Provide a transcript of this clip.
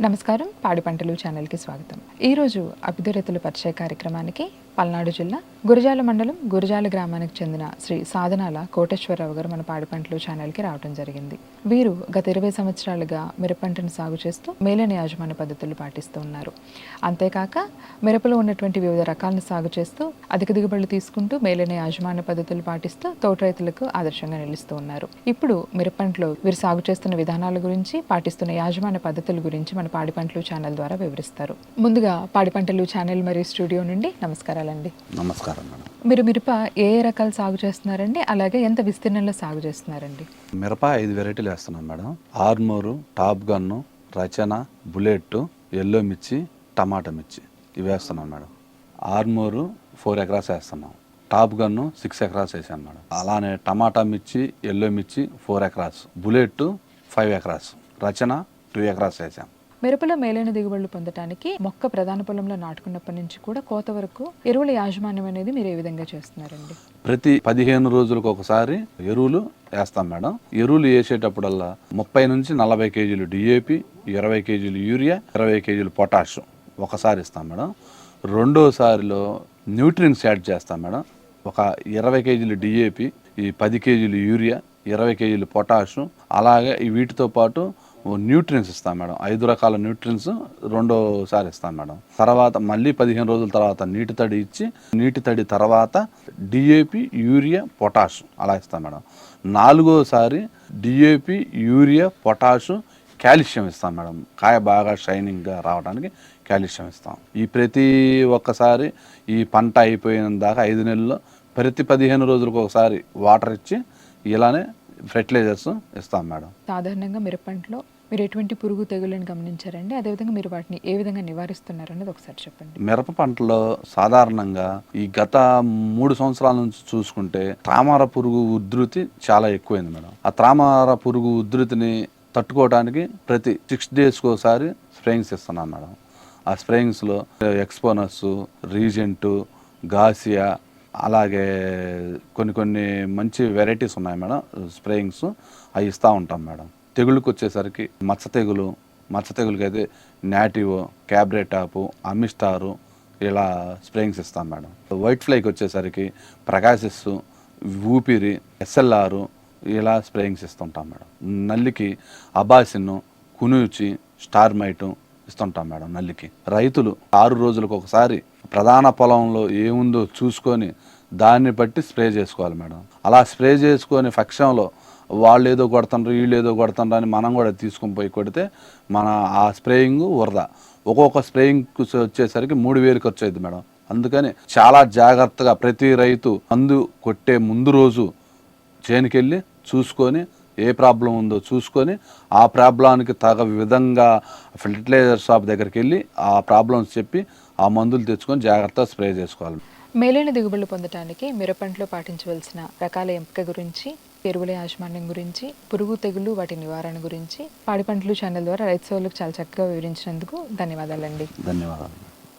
నమస్కారం. పాడి పంటలు ఛానల్కి స్వాగతం. ఈరోజు అభిధురతులు పరిచయ కార్యక్రమానికి పల్నాడు జిల్లా గురజాల మండలం గురజాల గ్రామానికి చెందిన శ్రీ సాధనాల కోటేశ్వరరావు గారు మన పాడిపంటలు ఛానల్కి రావడం జరిగింది. వీరు గత ఇరవై సంవత్సరాలుగా మిరపంటను సాగు చేస్తూ మేలైన యాజమాన్య పద్ధతులు పాటిస్తూ ఉన్నారు. అంతేకాక మిరపలో ఉన్నటువంటి వివిధ రకాలను సాగు చేస్తూ అధిక దిగుబడులు తీసుకుంటూ మేలైన యాజమాన్య పద్ధతులు పాటిస్తూ తోట రైతులకు ఆదర్శంగా నిలుస్తూ ఉన్నారు. ఇప్పుడు మిరపంటలో వీరు సాగు చేస్తున్న విధానాల గురించి పాటిస్తున్న యాజమాన్య పద్ధతుల గురించి మన పాడిపంటలు ఛానల్ ద్వారా వివరిస్తారు. ముందుగా పాడిపంటలు ఛానల్ మరియు స్టూడియో నుండి నమస్కారాలండి. నమస్కారం మేడం. మీరు మిరప ఏ ఏ రకాలు సాగు చేస్తున్నారండి? అలాగే ఎంత విస్తీర్ణంలో సాగు చేస్తున్నారండి? మిరప ఐదు వెరైటీలు వేస్తున్నాం madam. Armur top gun Rachana bullet yellow మిర్చి టమాటా మిర్చి. ఇవి వేస్తున్నాం మేడం. ఆర్మూరు ఫోర్ ఎకరాస్ వేస్తున్నాం. టాప్ గన్ను సిక్స్ ఎకరాస్ వేసాను మేడం. అలానే టమాటా మిర్చి ఎల్లో మిర్చి four acres. Bullet five acres. Rachana two acres వేసాం. మిరపలో మేలైన దిగుబడులు పొందటానికి మొక్క ప్రధాన పొలంలో నాటుకున్నప్పటి నుంచి కూడా కోత వరకు ఎరువుల యాజమాన్యం అనేది మీరు ఏ విధంగా చేస్తున్నారండి? ప్రతి పదిహేను రోజులకు ఒకసారి ఎరువులు వేస్తాం మేడం. ఎరువులు వేసేటప్పుడల్లా ముప్పై నుంచి నలభై కేజీలు డిఏపి ఇరవై కేజీలు యూరియా ఇరవై కేజీలు పొటాష్ ఒకసారి ఇస్తాం మేడం. రెండోసారిలో న్యూట్రియన్స్ యాడ్ చేస్తాం మేడం. ఒక ఇరవై కేజీలు డిఏపి ఈ పది కేజీలు యూరియా ఇరవై కేజీలు పొటాష్ అలాగే ఈ వీటితో పాటు న్యూట్రియన్స్ ఇస్తాం మేడం. ఐదు రకాల న్యూట్రియన్స్ రెండోసారి ఇస్తాం మేడం. తర్వాత మళ్ళీ పదిహేను రోజుల తర్వాత నీటి తడి ఇచ్చి నీటి తడి తర్వాత డిఏపి యూరియా పొటాష్ అలా ఇస్తాం మేడం. నాలుగోసారి డిఏపి యూరియా పొటాష్ కాల్షియం ఇస్తాం మేడం. కాయ బాగా షైనింగ్గా రావడానికి కాల్షియం ఇస్తాం. ఈ ప్రతి ఒక్కసారి ఈ పంట అయిపోయిన దాకా ఐదు నెలల్లో ప్రతి పదిహేను రోజులకు ఒకసారి వాటర్ ఇచ్చి ఇలానే ఫెర్టిలైజర్స్ ఇస్తాం మేడం. సాధారణంగా మిరప పంటలో మీరు ఎటువంటి పురుగు తెగులను గమనించారండి? అదేవిధంగా మీరు వాటిని ఏ విధంగా నివారిస్తున్నారు ఒకసారి చెప్పండి. మిరప పంటలో సాధారణంగా ఈ గత మూడు సంవత్సరాల నుంచి చూసుకుంటే తామర పురుగు ఉధృతి చాలా ఎక్కువైంది మేడం. ఆ తామర పురుగు ఉధృతిని తట్టుకోవడానికి ప్రతి సిక్స్ డేస్కి ఒకసారి స్ప్రేయింగ్స్ ఇస్తున్నాను మేడం. ఆ స్ప్రేయింగ్స్లో ఎక్స్పోనస్ రీజెంటు గాసియా అలాగే కొన్ని కొన్ని మంచి వెరైటీస్ ఉన్నాయి మేడం. స్ప్రేయింగ్స్ అవి ఇస్తూ ఉంటాం మేడం. తెగుళ్ళకి వచ్చేసరికి మచ్చ తెగులు మచ్చ తెగులకి అయితే నాటివో క్యాబ్రేటాపు అమిస్టారు ఇలా స్ప్రేయింగ్స్ ఇస్తాం మేడం. వైట్ ఫ్లైకి వచ్చేసరికి ప్రకాశిస్ ఊపిరి ఎస్ఎల్ఆర్ ఇలా స్ప్రేయింగ్స్ ఇస్తుంటాం మేడం. నల్లికి అబాసిన్ కునుచి స్టార్ మైటు ఇస్తుంటాం మేడం నల్లికి. రైతులు ఆరు రోజులకు ఒకసారి ప్రధాన పొలంలో ఏముందో చూసుకొని దాన్ని బట్టి స్ప్రే చేసుకోవాలి మేడం. అలా స్ప్రే చేసుకొని పక్షంలో వాళ్ళు ఏదో కొడుతుండ్రు వీళ్ళు ఏదో కొడుతుండ్రు అని మనం కూడా తీసుకొని పోయి కొడితే మన ఆ స్ప్రేయింగ్ వరద. ఒక్కొక్క స్ప్రేయింగ్ వచ్చేసరికి మూడు వేలు ఖర్చు అయింది మేడం. అందుకని చాలా జాగ్రత్తగా ప్రతి రైతు మందు కొట్టే ముందు రోజు చేనుకెళ్ళి చూసుకొని ఏ ప్రాబ్లం ఉందో చూసుకొని ఆ ప్రాబ్లానికి తగ విధంగా ఫెర్టిలైజర్ షాప్ దగ్గరికి వెళ్ళి ఆ ప్రాబ్లమ్స్ చెప్పి ఆ మందులు తెచ్చుకొని జాగ్రత్తగా స్ప్రే చేసుకోవాలి. మేలైన దిగుబడులు పొందటానికి మిరప పంటలో పాటించవలసిన రకాల ఎంపిక గురించి ఎరువుల యాజమాన్యం గురించి పురుగు తెగులు వాటి నివారణ గురించి పాడి పంటలు ఛానల్ ద్వారా రైతు సోదరులకు చాలా చక్కగా వివరించినందుకు ధన్యవాదాలండి. ధన్యవాదాలు.